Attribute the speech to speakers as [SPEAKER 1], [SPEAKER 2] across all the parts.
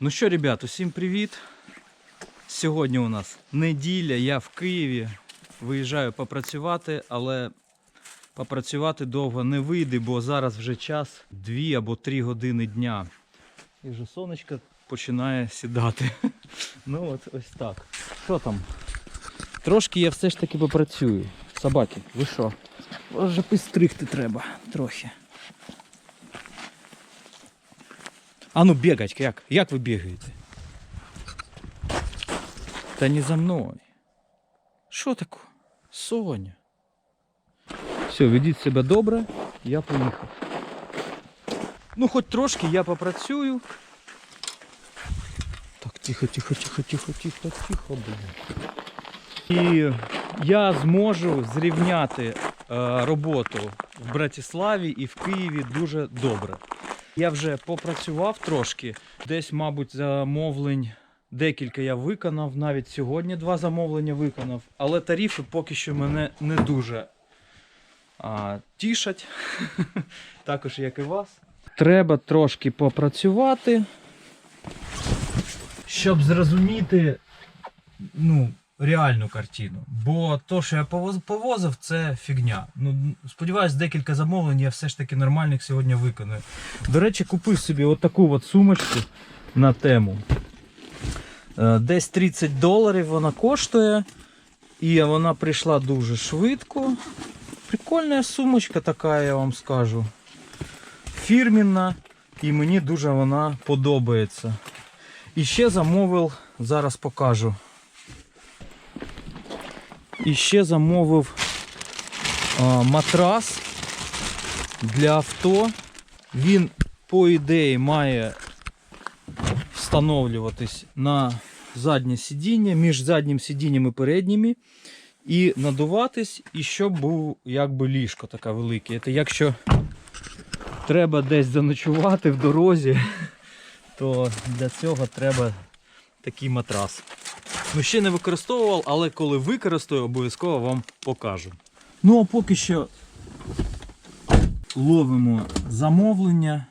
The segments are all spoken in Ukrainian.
[SPEAKER 1] Ну що, ребят, усім привіт. Сьогодні у нас неділя, я в Києві. Виїжджаю попрацювати, але попрацювати довго не вийде, бо зараз вже час 2 або 3 години дня. І вже сонечко починає сідати. Ну от ось так. Що там? Трошки я все ж таки попрацюю. Собаки, ви що? Може підстригти треба трохи. А ну бегать, як? Як ви бігаєте? Та не за мною. Що таке? Соня. Все, ведіть себе добре, я поїхав. Ну, хоч трошки я попрацюю. Так, тихо, тихо, тихо, тихо, тихо, тихо, блін. І я зможу зрівняти е, роботу в Братиславі і в Києві дуже добре. Я вже попрацював трошки, десь, мабуть, замовлень декілька я виконав, навіть сьогодні два замовлення виконав, але тарифи поки що мене не дуже а, тішать, також як і вас. Треба трошки попрацювати, щоб зрозуміти ну, реальну картину. Бо то, що я повозив, це фігня. Ну, сподіваюсь, декілька замовлень я все ж таки нормальних сьогодні виконую. До речі, купив собі отаку от сумочку на тему. Е, Десь 30 доларів вона коштує. І вона прийшла дуже швидко. Прикольна сумочка така, я вам скажу. Фірмінна. І мені дуже вона подобається. І ще замовив, зараз покажу. І ще замовив матрас для авто. Він, по ідеї, має встановлюватись на заднє сидіння, між заднім сидінням і передніми. І надуватись, і щоб був якби ліжко таке велике. Це якщо треба десь заночувати в дорозі, то для цього треба такий матрас. Ще не використовував, але коли використаю, обов'язково вам покажу. Ну, а поки що ловимо замовлення.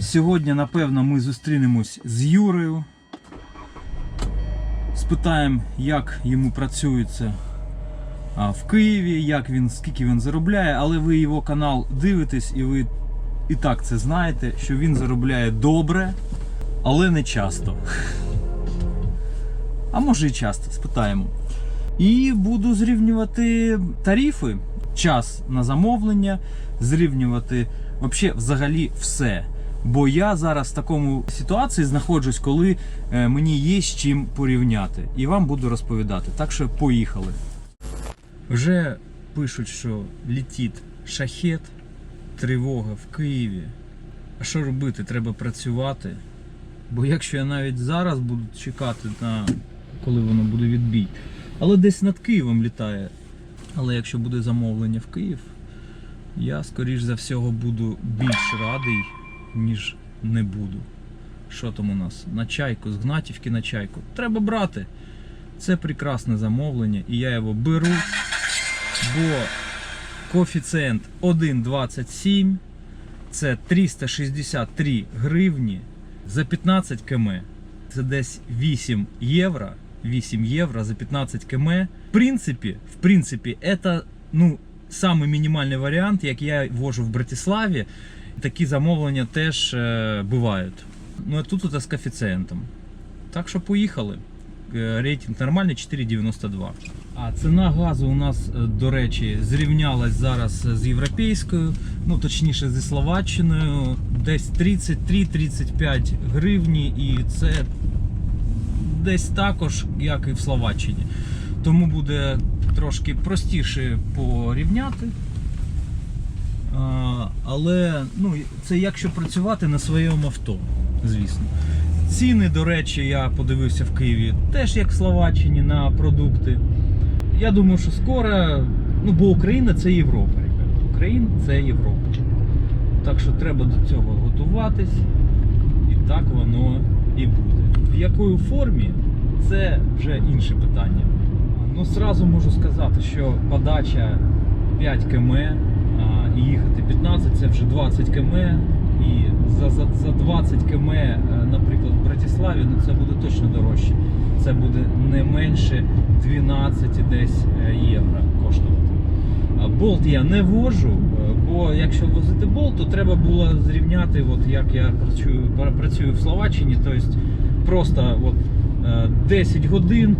[SPEAKER 1] Сьогодні, напевно, ми зустрінемось з Юрею. Спитаємо, як йому працюється в Києві, як він, скільки він заробляє, але ви його канал дивитесь і ви і так це знаєте, що він заробляє добре, але не часто. А може і часто, спитаємо. І буду зрівнювати тарифи, час на замовлення, зрівнювати взагалі все. Бо я зараз в такому ситуації знаходжусь, коли е, мені є з чим порівняти. І вам буду розповідати. Так що поїхали. Вже пишуть, що летить шахет, тривога в Києві. А що робити? Треба працювати. Бо якщо я навіть зараз буду чекати на коли воно буде відбій. Але десь над Києвом літає. Але якщо буде замовлення в Київ, я скоріш за всього буду більш радий, ніж не буду. Що там у нас? На чайку, з Гнатівки на чайку. Треба брати. Це прекрасне замовлення, і я його беру, бо коефіцієнт 1,27 це 363 гривні за 15 км. Це десь 8 євро. 8 євро за 15 км. В принципі, в принципі, це ну, самий мінімальний варіант, як я вожу в Братиславі. Такі замовлення теж е, бувають. Ну а тут це з коефіцієнтом. Так що поїхали. Е, Рейтинг нормальний 4,92. А ціна газу у нас, е, до речі, зрівнялась зараз з європейською, ну точніше зі Словаччиною, десь 33-35 гривні, і це десь також, як і в Словаччині. Тому буде трошки простіше порівняти. Але ну, це якщо працювати на своєму авто, звісно. Ціни, до речі, я подивився в Києві теж як в Словаччині на продукти. Я думаю, що скоро, ну бо Україна це Європа, ребята. Україна це Європа. Так що треба до цього готуватись, і так воно і буде. В якої формі це вже інше питання. Ну, сразу можу сказати, що подача 5 км і їхати 15 це вже 20 км. І за, за, за 20 км, е, наприклад, в Братиславі, ну це буде точно дорожче. Це буде не менше 12 десь е, євро коштувати. Болт я не вожу, е, бо якщо возити болт, то треба було зрівняти, от як я працюю, працюю в Словаччині, тобто просто от, е, 10 годин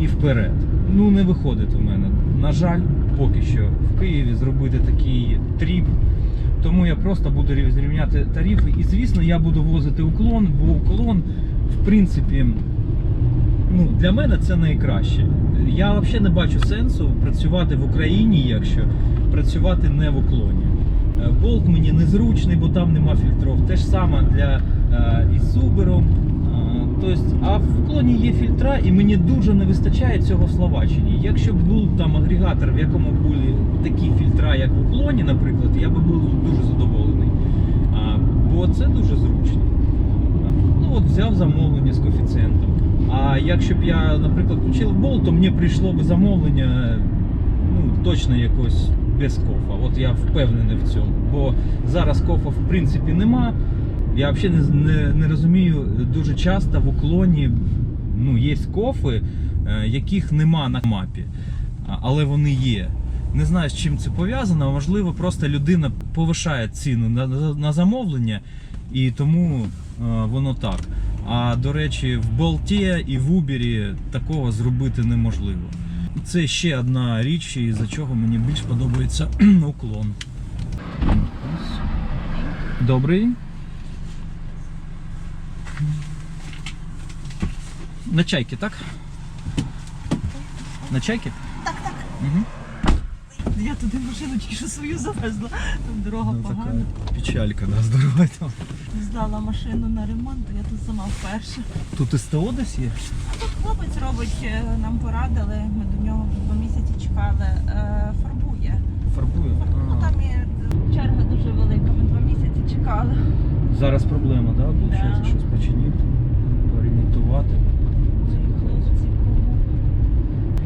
[SPEAKER 1] і вперед. Ну не виходить у мене. На жаль, поки що в Києві зробити такий тріп. Тому я просто буду зрівняти тарифи. І звісно, я буду возити уклон, бо уклон, в принципі, ну, для мене це найкраще. Я взагалі не бачу сенсу працювати в Україні, якщо працювати не в уклоні. Е, Болт мені незручний, бо там нема фільтрів. Те ж саме для е, із Субером. Тобто, а в уклоні є фільтра, і мені дуже не вистачає цього в Словаччині. Якщо б був там агрегатор, в якому були такі фільтра, як в уклоні, наприклад, я би був дуже задоволений. А, бо це дуже зручно. Ну от взяв замовлення з коефіцієнтом. А якщо б я, наприклад, включив болт, то мені прийшло б замовлення ну, точно якось без кофа. От я впевнений в цьому. Бо зараз кофа в принципі нема. Я взагалі не, не, не розумію, дуже часто в уклоні ну, є кофи, е, яких нема на мапі, але вони є. Не знаю, з чим це пов'язано, можливо, просто людина повишає ціну на, на, на замовлення, і тому е, воно так. А до речі, в Болті і в Убері такого зробити неможливо. Це ще одна річ, із-за чого мені більш подобається уклон. Добрий. На чайки, так? На чайки?
[SPEAKER 2] Так, так.
[SPEAKER 1] Угу.
[SPEAKER 2] Я туди машину тільки що свою завезла. Там дорога
[SPEAKER 1] Ну,
[SPEAKER 2] погана.
[SPEAKER 1] така печалька, да, здорова там.
[SPEAKER 2] Здала машину на ремонт, я тут сама вперше.
[SPEAKER 1] Тут СТО десь є?
[SPEAKER 2] Тут хлопець робить, е, нам порадили, ми до нього вже два місяці чекали. е, Фарбує.
[SPEAKER 1] Фарбує.
[SPEAKER 2] Ну там і черга дуже велика, ми два місяці чекали.
[SPEAKER 1] Зараз проблема, да?
[SPEAKER 2] Да.
[SPEAKER 1] щось починити, поремонтувати.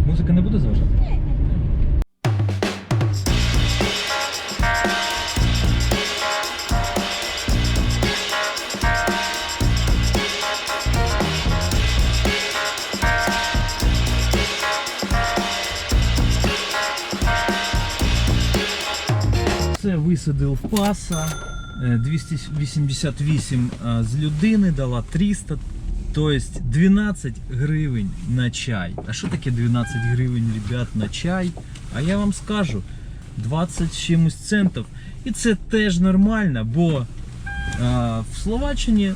[SPEAKER 1] Музика не буде заважати? Це висадив паса. Е, 288 е, з людини дала 300, тобто 12 гривень на чай. А що таке 12 гривень, ребят, на чай? А я вам скажу 20 чимось центів. І це теж нормально, бо е, в Словаччині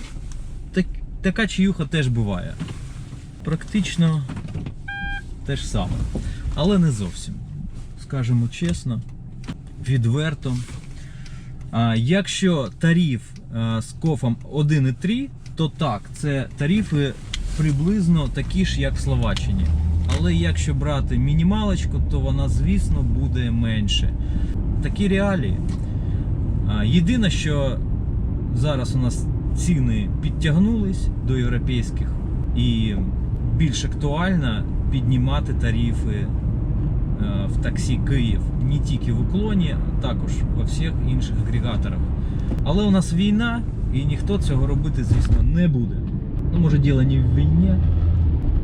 [SPEAKER 1] так, така чаюха теж буває. Практично те ж саме. Але не зовсім. Скажемо чесно відверто. Якщо тариф з кофом 1,3, то так, це тарифи приблизно такі ж, як в Словаччині. Але якщо брати мінімалочку, то вона, звісно, буде менше. Такі реалії. Єдине, що зараз у нас ціни підтягнулись до європейських, і більш актуально піднімати тарифи е, в таксі Київ не тільки в уклоні, а також во всіх інших агрегаторах. Але у нас війна, і ніхто цього робити, звісно, не буде. Ну, може, діло не в війні,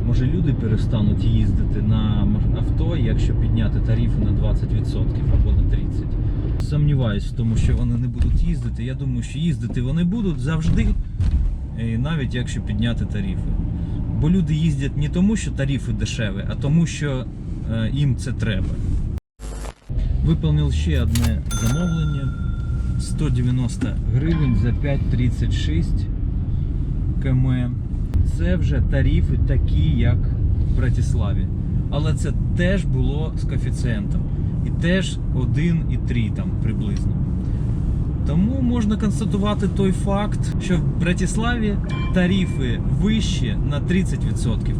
[SPEAKER 1] може люди перестануть їздити на авто, якщо підняти тарифи на 20% або на 30%. Сумніваюсь в тому, що вони не будуть їздити. Я думаю, що їздити вони будуть завжди, і навіть якщо підняти тарифи. Бо люди їздять не тому, що тарифи дешеві, а тому, що е, їм це треба. Виповнив ще одне замовлення 190 гривень за 5,36 км. Це вже тарифи такі, як в Братиславі. Але це теж було з коефіцієнтом. І теж 1,3 там приблизно. Тому можна констатувати той факт, що в Братиславі тарифи вищі на 30%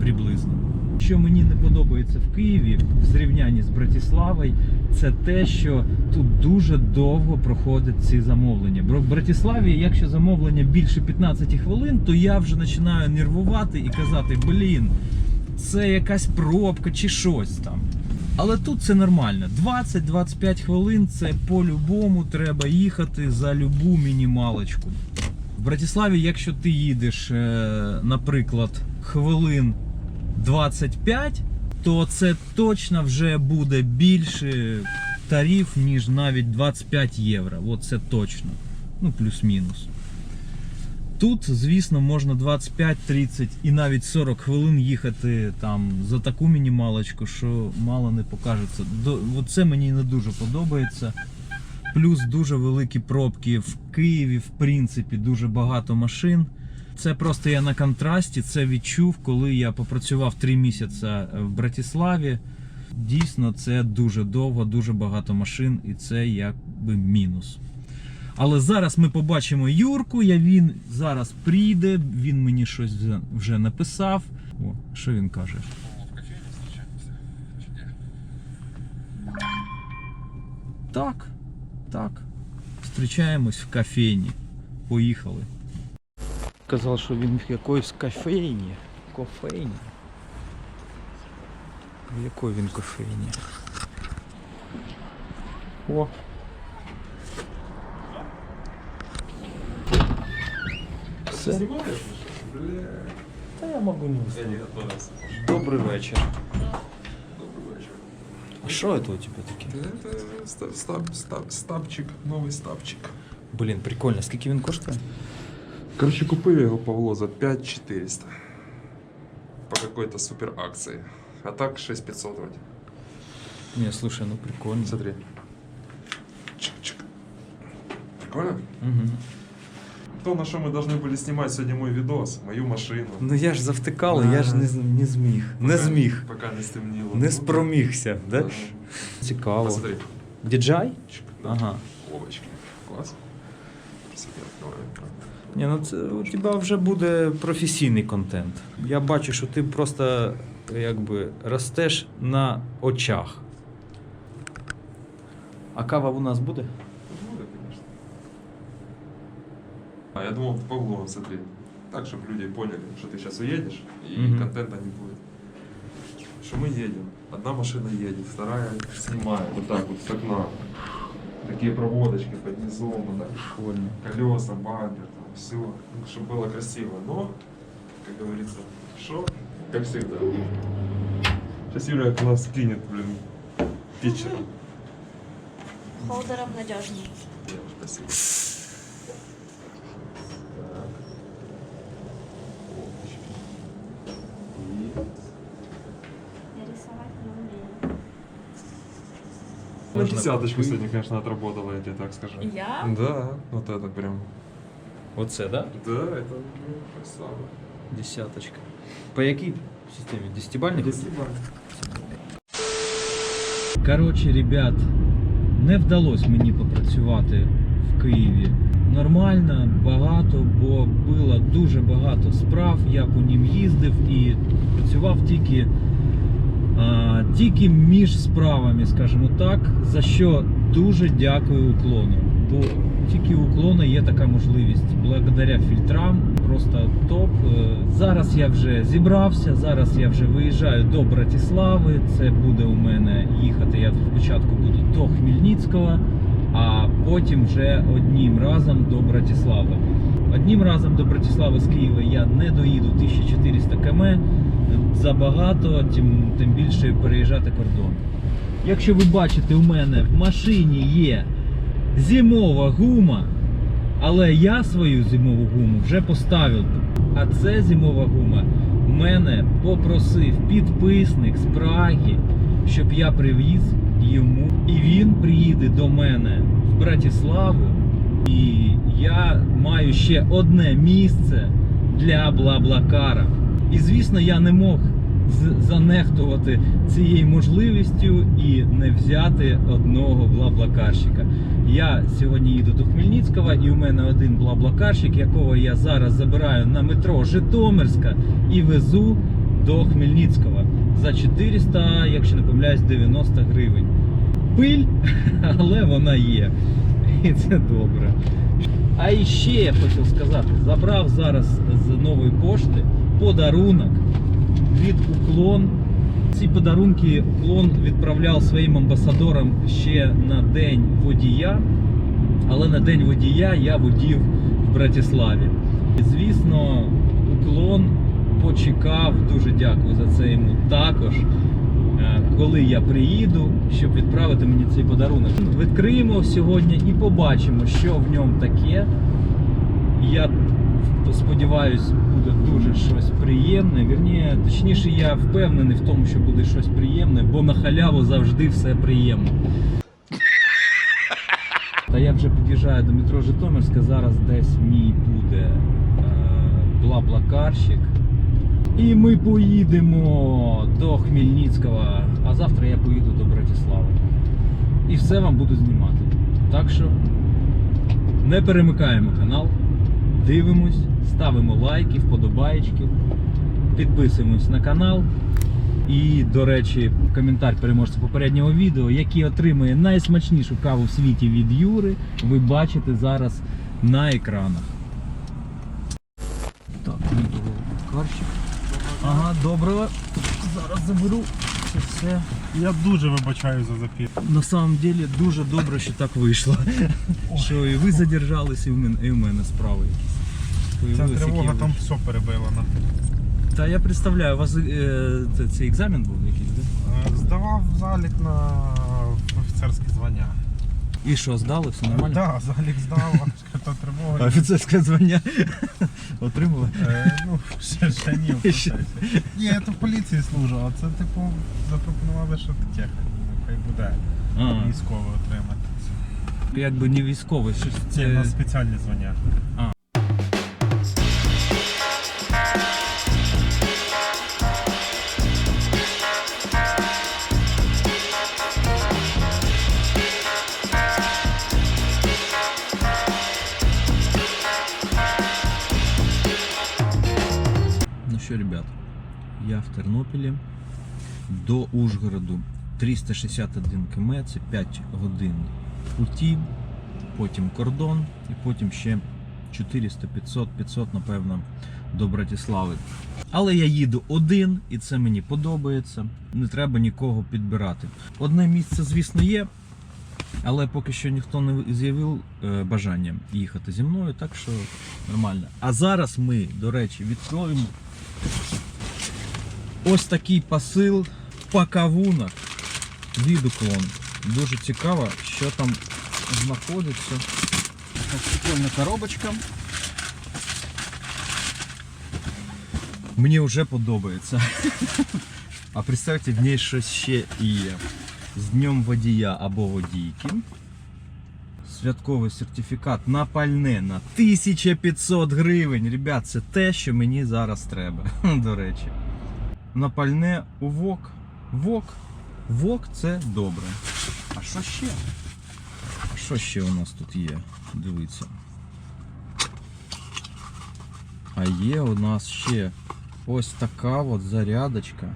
[SPEAKER 1] приблизно. Що мені не подобається в Києві в зрівнянні з Братиславою, це те, що тут дуже довго проходять ці замовлення. В Братиславі, якщо замовлення більше 15 хвилин, то я вже починаю нервувати і казати: блін, це якась пробка чи щось там. Але тут це нормально. 20-25 хвилин це по-любому треба їхати за любу мінімалочку. В Братиславі, якщо ти їдеш, е, наприклад, хвилин 25, то це точно вже буде більше тариф, ніж навіть 25 євро. От це точно. Ну, плюс-мінус. Тут, звісно, можна 25-30 і навіть 40 хвилин їхати там за таку мінімалочку, що мало не покажеться. Це мені не дуже подобається. Плюс дуже великі пробки в Києві, в принципі, дуже багато машин. Це просто я на контрасті це відчув, коли я попрацював 3 місяці в Братиславі. Дійсно, це дуже довго, дуже багато машин, і це якби мінус. Але зараз ми побачимо Юрку. Я він зараз прийде, він мені щось вже- написав. О, що він каже? Так, так. Зустрічаємось в кофейні. Поїхали. Казав, що він в якоїсь кофейні. Кофейні. В якої він кофейні? О. Все. Та я можу не
[SPEAKER 3] Я не готовился.
[SPEAKER 1] Добрий вечір.
[SPEAKER 3] Добрый вечер.
[SPEAKER 1] А що це у тебе таке?
[SPEAKER 3] Это стаб, стаб, стаб, стабчик, новый стабчик.
[SPEAKER 1] Блін, прикольно. Скільки він коштує?
[SPEAKER 3] Короче, купили его Павло за 5400. По какой-то супер акции. А так 6500 вроде.
[SPEAKER 1] Не, слушай, ну прикольно.
[SPEAKER 3] Смотри. Чик-чик. Прикольно?
[SPEAKER 1] Угу.
[SPEAKER 3] То, на что мы должны были снимать сегодня мой видос, мою машину.
[SPEAKER 1] Ну я ж завтикали, я ж не, з- не зміг. Не
[SPEAKER 3] Пока-
[SPEAKER 1] зміг.
[SPEAKER 3] Пока не стемніло.
[SPEAKER 1] Не
[SPEAKER 3] Ну,
[SPEAKER 1] спромігся, да?
[SPEAKER 3] Ага.
[SPEAKER 1] Цікаво.
[SPEAKER 3] Посмотри.
[SPEAKER 1] DJI?
[SPEAKER 3] Чик, да.
[SPEAKER 1] Ага.
[SPEAKER 3] Овочки. Класс. Красота. Давай.
[SPEAKER 1] Ні, ну це у тебе вже буде професійний контент. Я бачу, що ти просто якби ростеш на очах. А кава у нас буде?
[SPEAKER 3] Ну да, конечно. А я думал, Павло, смотри. Так, чтобы люди поняли, что ты сейчас уедешь, и
[SPEAKER 1] Мгм.
[SPEAKER 3] контента не будет. Что мы едем. Одна машина едет, вторая снимает. Вот так вот с окна. Такие проводочки под низом, вот так.
[SPEAKER 1] Прикольно.
[SPEAKER 3] колеса, бампер, Там все, чтобы было красиво. Но, как говорится, что, как всегда. Сейчас Юля от нас кинет, блин, питчером.
[SPEAKER 4] Холдером надежнее.
[SPEAKER 3] Спасибо. Так. Овощи. И
[SPEAKER 4] Я рисовать не умею.
[SPEAKER 3] на
[SPEAKER 1] Можно
[SPEAKER 3] десяточку сегодня, конечно, отработала, я тебе так скажу.
[SPEAKER 4] Я?
[SPEAKER 3] Да, вот это прям.
[SPEAKER 1] Оце, да?
[SPEAKER 3] Да, это ну, красава.
[SPEAKER 1] Десяточка. По якій системі? Десятибальник? Коротше, ребят, не вдалося мені попрацювати в Києві. Нормально, багато, бо було дуже багато справ. Я по ним їздив і працював тільки, а, тільки між справами, скажімо так, за що дуже дякую уклону. Бо тільки уклона є така можливість. Благодаря фільтрам, просто топ. Е, Зараз я вже зібрався, зараз я вже виїжджаю до Братислави. Це буде у мене їхати. Я спочатку буду до Хмельницького, а потім вже одним разом до Братислави. Одним разом до Братислави з Києва я не доїду 1400 км. Забагато, тим, тим більше переїжджати кордон. Якщо ви бачите, у мене в машині є зимова гума, але я свою зимову гуму вже поставив. А це зимова гума мене попросив підписник з Праги, щоб я привіз йому. І він приїде до мене в Братиславу. І я маю ще одне місце для Блаблакара. І звісно, я не мог занехтувати цією можливістю і не взяти одного блаблакарщика. Я сьогодні їду до Хмельницького, і у мене один блаблакарщик, якого я зараз забираю на метро Житомирська і везу до Хмельницького за 400, якщо не помиляюсь, 90 гривень. Пиль, але вона є. І це добре. А іще я хотів сказати, забрав зараз з нової пошти подарунок від уклон. Ці подарунки уклон відправляв своїм амбасадорам ще на день водія. Але на день водія я водів в Братиславі. І, звісно, уклон почекав. Дуже дякую за це йому також. е, Коли я приїду, щоб відправити мені цей подарунок. Відкриємо сьогодні і побачимо, що в ньому таке. Я сподіваюсь, буде дуже щось приємне. Вірніше, точніше, я впевнений в тому, що буде щось приємне, бо на халяву завжди все приємно. Та я вже під'їжджаю до метро Житомирська. Зараз десь мій буде е, блаблакарщик. І ми поїдемо до Хмельницького, а завтра я поїду до Братислави. І все вам буду знімати. Так що не перемикаємо канал, дивимось, ставимо лайки, вподобаєчки, підписуємось на канал. І, до речі, коментар переможця попереднього відео, який отримує найсмачнішу каву в світі від Юри, ви бачите зараз на екранах. Так, карщик. Ага, доброго. Зараз заберу це все.
[SPEAKER 5] Я дуже вибачаю за запір.
[SPEAKER 1] На самом деле дуже добре, що так вийшло. Що і ви задержались, і в мене, і в мене справи якісь.
[SPEAKER 5] Ця
[SPEAKER 1] Появились,
[SPEAKER 5] тривога
[SPEAKER 1] які
[SPEAKER 5] там все перебила. на.
[SPEAKER 1] Та я представляю, у вас е, це- цей екзамен був якийсь, да?
[SPEAKER 5] Е, Здавав залік на офіцерське звання.
[SPEAKER 1] І що, здали? Все нормально?
[SPEAKER 5] Так, залік здав, а
[SPEAKER 1] А
[SPEAKER 5] тривога.
[SPEAKER 1] Офіцерське звання отримали?
[SPEAKER 5] Е, Ну, ще, ще ні. в процесі. Ні, я то в поліції служу, а це типу запропонували, що таке. Хай буде
[SPEAKER 1] А,
[SPEAKER 5] військове отримати.
[SPEAKER 1] якби не військовий, щось
[SPEAKER 5] Це на
[SPEAKER 1] це.
[SPEAKER 5] спеціальні звання.
[SPEAKER 1] Тернопілі до Ужгороду 361 км, це 5 годин путі, потім кордон і потім ще 400, 500, 500, напевно, до Братислави. Але я їду один, і це мені подобається. Не треба нікого підбирати. Одне місце, звісно, є. Але поки що ніхто не з'явив е, бажання їхати зі мною, так що нормально. А зараз ми, до речі, відкроємо ось такий посил по кавунах від уклон. Дуже цікаво, що там знаходиться. Така прикольна коробочка. Мені вже подобається. А представте, в ній щось ще є. З днем водія або водійки. Святковий сертифікат на пальне на 1500 гривень. Ребят, це те, що мені зараз треба. До речі. На пальне у ВОК. ВОК. ВОК це добре. А що ще? А що ще у нас тут є? Дивіться. А є у нас ще ось така от зарядочка.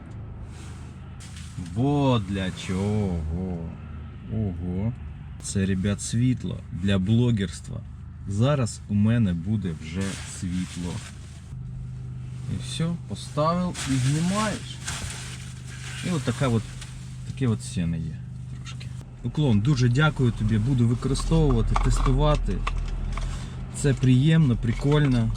[SPEAKER 1] Вот для чого. Ого. Це, ребят, світло для блогерства. Зараз у мене буде вже світло. І все, поставив і знімаєш. І от така от, таке от сіни є трошки. Уклон, дуже дякую тобі, буду використовувати, тестувати. Це приємно, прикольно.